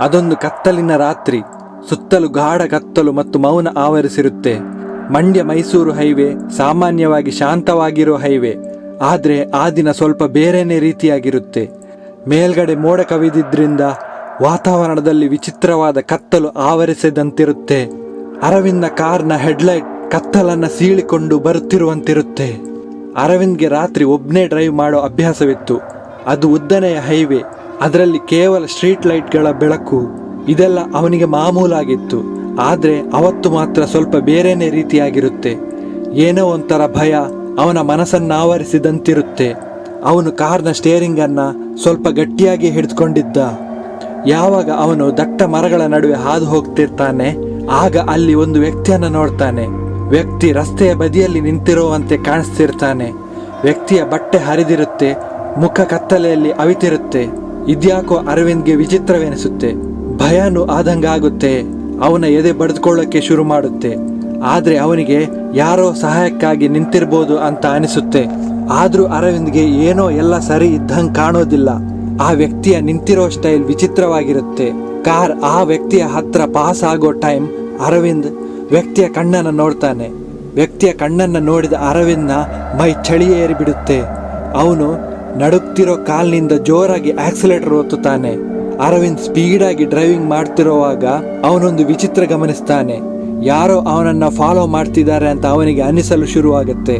ಅದೊಂದು ಕತ್ತಲಿನ ರಾತ್ರಿ. ಸುತ್ತಲೂ ಗಾಢ ಕತ್ತಲು ಮತ್ತು ಮೌನ ಆವರಿಸಿರುತ್ತೆ. ಮಂಡ್ಯ ಮೈಸೂರು ಹೈವೇ ಸಾಮಾನ್ಯವಾಗಿ ಶಾಂತವಾಗಿರೋ ಹೈವೇ. ಆದರೆ ಆ ದಿನ ಸ್ವಲ್ಪ ಬೇರೆನೇ ರೀತಿಯಾಗಿರುತ್ತೆ. ಮೇಲ್ಗಡೆ ಮೋಡ ಕವಿದಿದ್ರಿಂದ ವಾತಾವರಣದಲ್ಲಿ ವಿಚಿತ್ರವಾದ ಕತ್ತಲು ಆವರಿಸಿದಂತಿರುತ್ತೆ. ಅರವಿಂದ ಕಾರ್ನ ಹೆಡ್ಲೈಟ್ ಕತ್ತಲನ್ನ ಸೀಳಿಕೊಂಡು ಬರುತ್ತಿರುವಂತಿರುತ್ತೆ. ಅರವಿಂದ್ಗೆ ರಾತ್ರಿ ಒಬ್ಬನೇ ಡ್ರೈವ್ ಮಾಡೋ ಅಭ್ಯಾಸವಿತ್ತು. ಅದು ಉದ್ದನೆಯ ಹೈವೇ. ಅದರಲ್ಲಿ ಕೇವಲ ಸ್ಟ್ರೀಟ್ ಲೈಟ್ಗಳ ಬೆಳಕು, ಇದೆಲ್ಲ ಅವನಿಗೆ ಮಾಮೂಲಾಗಿತ್ತು. ಆದರೆ ಅವತ್ತು ಮಾತ್ರ ಸ್ವಲ್ಪ ಬೇರೆನೇ ರೀತಿಯಾಗಿರುತ್ತೆ. ಏನೋ ಒಂಥರ ಭಯ ಅವನ ಮನಸ್ಸನ್ನಾವರಿಸಿದಂತಿರುತ್ತೆ. ಅವನು ಕಾರ್ನ ಸ್ಟೇರಿಂಗನ್ನು ಸ್ವಲ್ಪ ಗಟ್ಟಿಯಾಗಿ ಹಿಡಿದುಕೊಂಡಿದ್ದ ಯಾವಾಗ ಅವನು ದಟ್ಟ ಮರಗಳ ನಡುವೆ ಹಾದು ಹೋಗ್ತಿರ್ತಾನೆ, ಆಗ ಅಲ್ಲಿ ಒಂದು ವ್ಯಕ್ತಿಯನ್ನು ನೋಡ್ತಾನೆ. ವ್ಯಕ್ತಿ ರಸ್ತೆಯ ಬದಿಯಲ್ಲಿ ನಿಂತಿರುವಂತೆ ಕಾಣಿಸ್ತಿರ್ತಾನೆ. ವ್ಯಕ್ತಿಯ ಬಟ್ಟೆ ಹರಿದಿರುತ್ತೆ, ಮುಖ ಕತ್ತಲೆಯಲ್ಲಿ ಅವಿತಿರುತ್ತೆ. ಇದ್ಯಾಕೋ ಅರವಿಂದ್ಗೆ ವಿಚಿತ್ರವೆನಿಸುತ್ತೆ. ಭಯನೂ ಆದಂಗಾಗುತ್ತೆ. ಅವನ ಎದೆ ಬಡಿದುಕೊಳ್ಳೋಕೆ ಶುರು ಮಾಡುತ್ತೆ. ಆದ್ರೆ ಅವನಿಗೆ ಯಾರೋ ಸಹಾಯಕ್ಕಾಗಿ ನಿಂತಿರ್ಬೋದು ಅಂತ ಅನಿಸುತ್ತೆ. ಆದರೂ ಅರವಿಂದ್ಗೆ ಏನೋ ಎಲ್ಲ ಸರಿ ಇದ್ದಂಗೆ ಕಾಣೋದಿಲ್ಲ. ಆ ವ್ಯಕ್ತಿಯ ನಿಂತಿರೋ ಸ್ಟೈಲ್ ವಿಚಿತ್ರವಾಗಿರುತ್ತೆ. ಕಾರ್ ಆ ವ್ಯಕ್ತಿಯ ಹತ್ರ ಪಾಸ್ ಆಗೋ ಟೈಮ್ ಅರವಿಂದ್ ವ್ಯಕ್ತಿಯ ಕಣ್ಣನ್ನ ನೋಡ್ತಾನೆ. ವ್ಯಕ್ತಿಯ ಕಣ್ಣನ್ನ ನೋಡಿದ ಅರವಿಂದ್ನ ಮೈ ಚಳಿ ಏರಿಬಿಡುತ್ತೆ. ಅವನು ನಡುಕ್ತಿರೋ ಕಾಲ್ನಿಂದ ಜೋರಾಗಿ ಆಕ್ಸಿಲೇಟರ್ ಒತ್ತುತ್ತಾನೆ ಅರವಿಂದ್ ಸ್ಪೀಡಾಗಿ ಡ್ರೈವಿಂಗ್ ಮಾಡ್ತಿರೋವಾಗ ಅವನೊಂದು ವಿಚಿತ್ರ ಗಮನಿಸ್ತಾನೆ. ಯಾರೋ ಅವನನ್ನ ಫಾಲೋ ಮಾಡ್ತಿದ್ದಾರೆ ಅಂತ ಅವನಿಗೆ ಅನಿಸಲು ಶುರುವಾಗುತ್ತೆ.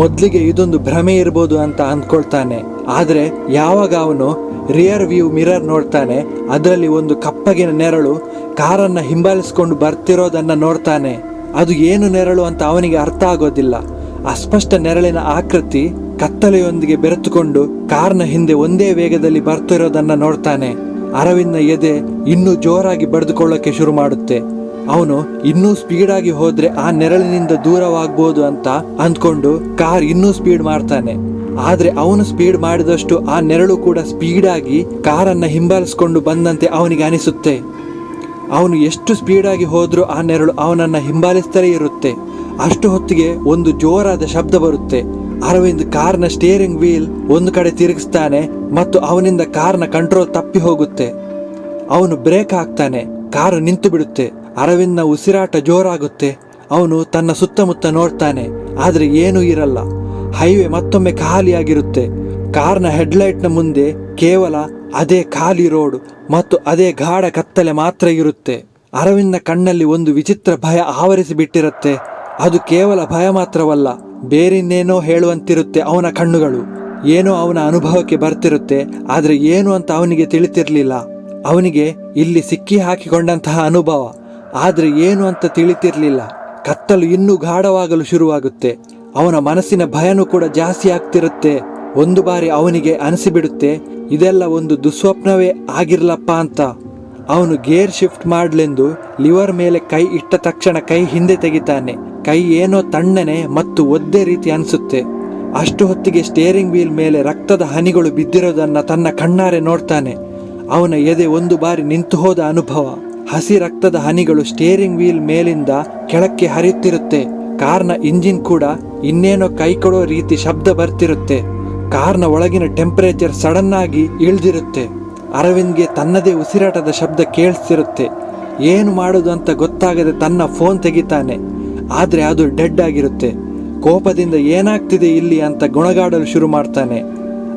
ಮೊದಲಿಗೆ ಇದೊಂದು ಭ್ರಮೆ ಇರ್ಬೋದು ಅಂತ ಅಂದ್ಕೊಳ್ತಾನೆ. ಆದ್ರೆ ಯಾವಾಗ ಅವನು ರಿಯರ್ ವ್ಯೂ ಮಿರರ್ ನೋಡ್ತಾನೆ, ಅದರಲ್ಲಿ ಒಂದು ಕಪ್ಪಗಿನ ನೆರಳು ಕಾರನ್ನ ಹಿಂಬಾಲಿಸ್ಕೊಂಡು ಬರ್ತಿರೋದನ್ನ ನೋಡ್ತಾನೆ. ಅದು ಏನು ನೆರಳು ಅಂತ ಅವನಿಗೆ ಅರ್ಥ ಆಗೋದಿಲ್ಲ. ಅಸ್ಪಷ್ಟ ನೆರಳಿನ ಆಕೃತಿ ಕತ್ತಲೆಯೊಂದಿಗೆ ಬೆರೆತುಕೊಂಡು ಕಾರ್ನ ಹಿಂದೆ ಒಂದೇ ವೇಗದಲ್ಲಿ ಬರ್ತಿರೋದನ್ನ ನೋಡ್ತಾನೆ. ಅರವಿಂದ ಎದೆ ಇನ್ನೂ ಜೋರಾಗಿ ಬಡಿದುಕೊಳ್ಳೋಕೆ ಶುರು ಮಾಡುತ್ತೆ. ಅವನು ಇನ್ನೂ ಸ್ಪೀಡ್ ಆಗಿ ಹೋದ್ರೆ ಆ ನೆರಳಿನಿಂದ ದೂರವಾಗ್ಬೋದು ಅಂತ ಅಂದ್ಕೊಂಡು ಕಾರ್ ಇನ್ನೂ ಸ್ಪೀಡ್ ಮಾಡ್ತಾನೆ. ಆದ್ರೆ ಅವನು ಸ್ಪೀಡ್ ಮಾಡಿದಷ್ಟು ಆ ನೆರಳು ಕೂಡ ಸ್ಪೀಡ್ ಆಗಿ ಕಾರನ್ನ ಹಿಂಬಾಲಿಸ್ಕೊಂಡು ಬಂದಂತೆ ಅವನಿಗೆ ಅನಿಸುತ್ತೆ. ಅವನು ಎಷ್ಟು ಸ್ಪೀಡಾಗಿ ಹೋದ್ರೂ ಆ ನೆರಳು ಅವನನ್ನ ಹಿಂಬಾಲಿಸ್ತಲೇ ಇರುತ್ತೆ. ಅಷ್ಟು ಹೊತ್ತಿಗೆ ಒಂದು ಜೋರಾದ ಶಬ್ದ ಬರುತ್ತೆ. ಅರವಿಂದ್ ಕಾರ್ನ ಸ್ಟೇರಿಂಗ್ ವೀಲ್ ಒಂದು ಕಡೆ ತಿರುಗಿಸ್ತಾನೆ ಮತ್ತು ಅವನಿಂದ ಕಾರ್ನ ಕಂಟ್ರೋಲ್ ತಪ್ಪಿ ಹೋಗುತ್ತೆ. ಅವನು ಬ್ರೇಕ್ ಹಾಕ್ತಾನೆ, ಕಾರು ನಿಂತು ಬಿಡುತ್ತೆ. ಅರವಿಂದ್ನ ಉಸಿರಾಟ ಜೋರಾಗುತ್ತೆ. ಅವನು ತನ್ನ ಸುತ್ತಮುತ್ತ ನೋಡ್ತಾನೆ, ಆದರೆ ಏನೂ ಇರಲ್ಲ. ಹೈವೇ ಮತ್ತೊಮ್ಮೆ ಖಾಲಿಯಾಗಿರುತ್ತೆ. ಕಾರ್ನ ಹೆಡ್ಲೈಟ್ನ ಮುಂದೆ ಕೇವಲ ಅದೇ ಖಾಲಿ ರೋಡ್ ಮತ್ತು ಅದೇ ಗಾಢ ಕತ್ತಲೆ ಮಾತ್ರ ಇರುತ್ತೆ. ಅರವಿಂದ್ನ ಕಣ್ಣಲ್ಲಿ ಒಂದು ವಿಚಿತ್ರ ಭಯ ಆವರಿಸಿ ಬಿಟ್ಟಿರುತ್ತೆ. ಅದು ಕೇವಲ ಭಯ ಮಾತ್ರವಲ್ಲ, ಬೇರಿನ್ನೇನೋ ಹೇಳುವಂತಿರುತ್ತೆ ಅವನ ಕಣ್ಣುಗಳು. ಏನೋ ಅವನ ಅನುಭವಕ್ಕೆ ಬರ್ತಿರುತ್ತೆ, ಆದರೆ ಏನು ಅಂತ ಅವನಿಗೆ ತಿಳಿತಿರ್ಲಿಲ್ಲ. ಅವನಿಗೆ ಇಲ್ಲಿ ಸಿಕ್ಕಿ ಹಾಕಿಕೊಂಡಂತಹ ಅನುಭವ, ಆದರೆ ಏನು ಅಂತ ತಿಳಿತಿರ್ಲಿಲ್ಲ. ಕತ್ತಲು ಇನ್ನೂ ಗಾಢವಾಗಲು ಶುರುವಾಗುತ್ತೆ. ಅವನ ಮನಸ್ಸಿನ ಭಯನೂ ಕೂಡ ಜಾಸ್ತಿ ಆಗ್ತಿರುತ್ತೆ. ಒಂದು ಬಾರಿ ಅವನಿಗೆ ಅನಿಸಿಬಿಡುತ್ತೆ, ಇದೆಲ್ಲ ಒಂದು ದುಸ್ವಪ್ನವೇ ಆಗಿರ್ಲಪ್ಪ ಅಂತ. ಅವನು ಗೇರ್ ಶಿಫ್ಟ್ ಮಾಡ್ಲೆಂದು ಲಿವರ್ ಮೇಲೆ ಕೈ ಇಟ್ಟ ತಕ್ಷಣ ಕೈ ಹಿಂದೆ ತೆಗಿತಾನೆ. ಕೈ ಏನೋ ತಣ್ಣನೆ ಮತ್ತು ಒದ್ದೆ ರೀತಿ ಅನಿಸುತ್ತೆ. ಅಷ್ಟು ಹೊತ್ತಿಗೆ ಸ್ಟೇರಿಂಗ್ ವೀಲ್ ಮೇಲೆ ರಕ್ತದ ಹನಿಗಳು ಬಿದ್ದಿರೋದನ್ನ ತನ್ನ ಕಣ್ಣಾರೆ ನೋಡ್ತಾನೆ. ಅವನ ಎದೆ ಒಂದು ಬಾರಿ ನಿಂತು ಹೋದ ಅನುಭವ. ಹಸಿ ರಕ್ತದ ಹನಿಗಳು ಸ್ಟೇರಿಂಗ್ ವೀಲ್ ಮೇಲಿಂದ ಕೆಳಕ್ಕೆ ಹರಿಯುತ್ತಿರುತ್ತೆ. ಕಾರ್ನ ಇಂಜಿನ್ ಕೂಡ ಇನ್ನೇನೋ ಕೈ ಕೊಡೋ ರೀತಿ ಶಬ್ದ ಬರ್ತಿರುತ್ತೆ. ಕಾರ್ನ ಒಳಗಿನ ಟೆಂಪರೇಚರ್ ಸಡನ್ ಆಗಿ ಇಳ್ದಿರುತ್ತೆ. ಅರವಿಂದ್ಗೆ ತನ್ನದೇ ಉಸಿರಾಟದ ಶಬ್ದ ಕೇಳಿಸ್ತಿರುತ್ತೆ. ಏನು ಮಾಡೋದು ಅಂತ ಗೊತ್ತಾಗದೆ ತನ್ನ ಫೋನ್ ತೆಗಿತಾನೆ. ಆದ್ರೆ ಅದು ಡೆಡ್ ಆಗಿರುತ್ತೆ. ಕೋಪದಿಂದ ಏನಾಗ್ತಿದೆ ಇಲ್ಲಿ ಅಂತ ಗುಣಗಾಡಲು ಶುರು ಮಾಡ್ತಾನೆ.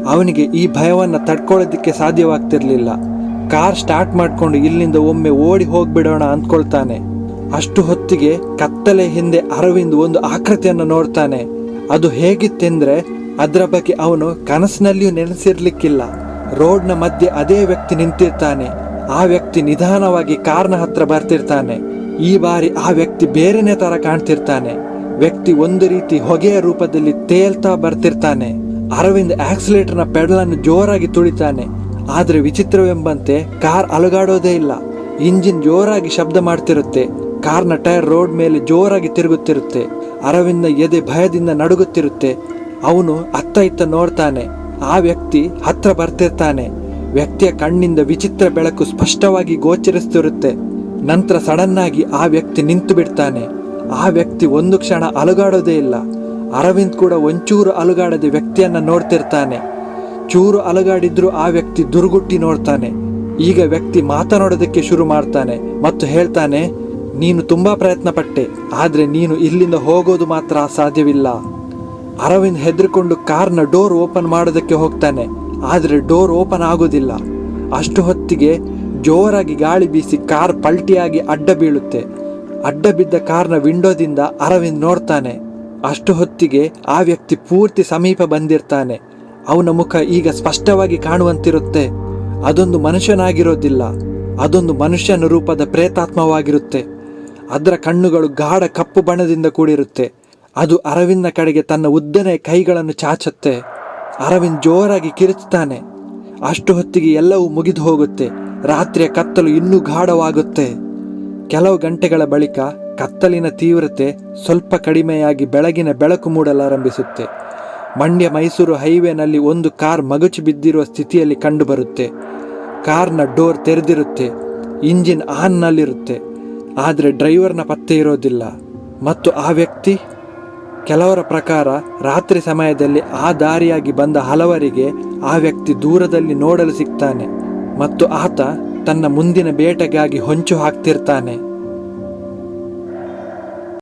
ಅವನಿಗೆ ಈ ಭಯವನ್ನು ತಡ್ಕೊಳ್ಳೋದಕ್ಕೆ ಸಾಧ್ಯವಾಗ್ತಿರ್ಲಿಲ್ಲ. ಕಾರ್ ಸ್ಟಾರ್ಟ್ ಮಾಡಿಕೊಂಡು ಇಲ್ಲಿಂದ ಒಮ್ಮೆ ಓಡಿ ಹೋಗಿಬಿಡೋಣ ಅಂದ್ಕೊಳ್ತಾನೆ. ಅಷ್ಟು ಹೊತ್ತಿಗೆ ಕತ್ತಲೆ ಹಿಂದೆ ಅರವಿಂದ್ ಒಂದು ಆಕೃತಿಯನ್ನು ನೋಡ್ತಾನೆ. ಅದು ಹೇಗಿತ್ತೆಂದ್ರೆ ಅದರ ಬಗ್ಗೆ ಅವನು ಕನಸಿನಲ್ಲಿಯೂ ನೆನೆಸಿರ್ಲಿಕ್ಕಿಲ್ಲ. ರೋಡ್ನ ಮಧ್ಯೆ ಅದೇ ವ್ಯಕ್ತಿ ನಿಂತಿರ್ತಾನೆ. ಆ ವ್ಯಕ್ತಿ ನಿಧಾನವಾಗಿ ಕಾರ್ನ ಹತ್ರ ಬರ್ತಿರ್ತಾನೆ. ಈ ಬಾರಿ ಆ ವ್ಯಕ್ತಿ ಬೇರೆನೇ ತರ ಕಾಣ್ತಿರ್ತಾನೆ. ವ್ಯಕ್ತಿ ಒಂದು ರೀತಿ ಹೊಗೆಯ ರೂಪದಲ್ಲಿ ತೇಲ್ತಾ ಬರ್ತಿರ್ತಾನೆ. ಅರವಿಂದ್ ಆಕ್ಸಿಲೇಟರ್ನ ಪೆಡಲನ್ನು ಜೋರಾಗಿ ತುಳಿತಾನೆ. ಆದ್ರೆ ವಿಚಿತ್ರವೆಂಬಂತೆ ಕಾರ್ ಅಲುಗಾಡೋದೇ ಇಲ್ಲ. ಇಂಜಿನ್ ಜೋರಾಗಿ ಶಬ್ದ ಮಾಡ್ತಿರುತ್ತೆ. ಕಾರ್ನ ಟೈರ್ ರೋಡ್ ಮೇಲೆ ಜೋರಾಗಿ ತಿರುಗುತ್ತಿರುತ್ತೆ. ಅರವಿಂದ ಎದೆ ಭಯದಿಂದ ನಡುಗುತ್ತಿರುತ್ತೆ. ಅವನು ಅತ್ತ ಇತ್ತ ನೋಡ್ತಾನೆ. ಆ ವ್ಯಕ್ತಿ ಹತ್ರ ಬರ್ತಿರ್ತಾನೆ. ವ್ಯಕ್ತಿಯ ಕಣ್ಣಿಂದ ವಿಚಿತ್ರ ಬೆಳಕು ಸ್ಪಷ್ಟವಾಗಿ ಗೋಚರಿಸ್ತಿರುತ್ತೆ. ನಂತರ ಸಡನ್ ಆಗಿ ಆ ವ್ಯಕ್ತಿ ನಿಂತು ಬಿಡ್ತಾನೆ. ಆ ವ್ಯಕ್ತಿ ಒಂದು ಕ್ಷಣ ಅಲುಗಾಡೋದೇ ಇಲ್ಲ. ಅರವಿಂದ್ ಕೂಡ ಒಂಚೂರು ಅಲುಗಾಡದೆ ವ್ಯಕ್ತಿಯನ್ನ ನೋಡ್ತಿರ್ತಾನೆ. ಚೂರು ಅಲುಗಾಡಿದ್ರೂ ಆ ವ್ಯಕ್ತಿ ದುರುಗುಟ್ಟಿ ನೋಡ್ತಾನೆ. ಈಗ ವ್ಯಕ್ತಿ ಮಾತನಾಡೋದಕ್ಕೆ ಶುರು ಮಾಡ್ತಾನೆ ಮತ್ತು ಹೇಳ್ತಾನೆ, ನೀನು ತುಂಬಾ ಪ್ರಯತ್ನ ಪಟ್ಟೆ ಆದ್ರೆ ನೀನು ಇಲ್ಲಿಂದ ಹೋಗೋದು ಮಾತ್ರ ಸಾಧ್ಯವಿಲ್ಲ ಅರವಿಂದ್ ಹೆದರ್ಕೊಂಡು ಕಾರ್ನ ಡೋರ್ ಓಪನ್ ಮಾಡೋದಕ್ಕೆ ಹೋಗ್ತಾನೆ. ಆದ್ರೆ ಡೋರ್ ಓಪನ್ ಆಗೋದಿಲ್ಲ. ಅಷ್ಟು ಹೊತ್ತಿಗೆ ಜೋರಾಗಿ ಗಾಳಿ ಬೀಸಿ ಕಾರ್ ಪಲ್ಟಿಯಾಗಿ ಅಡ್ಡ ಬೀಳುತ್ತೆ. ಅಡ್ಡ ಬಿದ್ದ ಕಾರ್ನ ವಿಂಡೋದಿಂದ ಅರವಿಂದ್ ನೋಡ್ತಾನೆ. ಅಷ್ಟು ಹೊತ್ತಿಗೆ ಆ ವ್ಯಕ್ತಿ ಪೂರ್ತಿ ಸಮೀಪ ಬಂದಿರ್ತಾನೆ. ಅವನ ಮುಖ ಈಗ ಸ್ಪಷ್ಟವಾಗಿ ಕಾಣುವಂತಿರುತ್ತೆ. ಅದೊಂದು ಮನುಷ್ಯನಾಗಿರೋದಿಲ್ಲ. ಅದೊಂದು ಮನುಷ್ಯನ ರೂಪದ ಪ್ರೇತಾತ್ಮವಾಗಿರುತ್ತೆ. ಅದರ ಕಣ್ಣುಗಳು ಗಾಢ ಕಪ್ಪು ಬಣ್ಣದಿಂದ ಕೂಡಿರುತ್ತೆ. ಅದು ಅರವಿಂದ್ನ ಕಡೆಗೆ ತನ್ನ ಉದ್ದನೆ ಕೈಗಳನ್ನು ಚಾಚುತ್ತೆ. ಅರವಿಂದ್ ಜೋರಾಗಿ ಕಿರುಚುತ್ತಾನೆ. ಅಷ್ಟು ಹೊತ್ತಿಗೆ ಎಲ್ಲವೂ ಮುಗಿದು ಹೋಗುತ್ತೆ. ರಾತ್ರಿಯ ಕತ್ತಲು ಇನ್ನೂ ಗಾಢವಾಗುತ್ತೆ. ಕೆಲವು ಗಂಟೆಗಳ ಬಳಿಕ ಕತ್ತಲಿನ ತೀವ್ರತೆ ಸ್ವಲ್ಪ ಕಡಿಮೆಯಾಗಿ ಬೆಳಗಿನ ಬೆಳಕು ಮೂಡಲಾರಂಭಿಸುತ್ತೆ. ಮಂಡ್ಯ ಮೈಸೂರು ಹೈವೇನಲ್ಲಿ ಒಂದು ಕಾರ್ ಮಗುಚಿ ಬಿದ್ದಿರುವ ಸ್ಥಿತಿಯಲ್ಲಿ ಕಂಡುಬರುತ್ತೆ. ಕಾರ್ನ ಡೋರ್ ತೆರೆದಿರುತ್ತೆ. ಇಂಜಿನ್ ಆನ್ನಲ್ಲಿರುತ್ತೆ. ಆದರೆ ಡ್ರೈವರ್ನ ಪತ್ತೆ ಇರೋದಿಲ್ಲ. ಮತ್ತು ಆ ವ್ಯಕ್ತಿ? ಕೆಲವರ ಪ್ರಕಾರ ರಾತ್ರಿ ಸಮಯದಲ್ಲಿ ಆ ದಾರಿಯಾಗಿ ಬಂದ ಹಲವರಿಗೆ ಆ ವ್ಯಕ್ತಿ ದೂರದಲ್ಲಿ ನೋಡಲು ಸಿಗ್ತಾನೆ. ಮತ್ತು ಆತ ತನ್ನ ಮುಂದಿನ ಬೇಟೆಗಾಗಿ ಹೊಂಚು ಹಾಕ್ತಿರ್ತಾನೆ.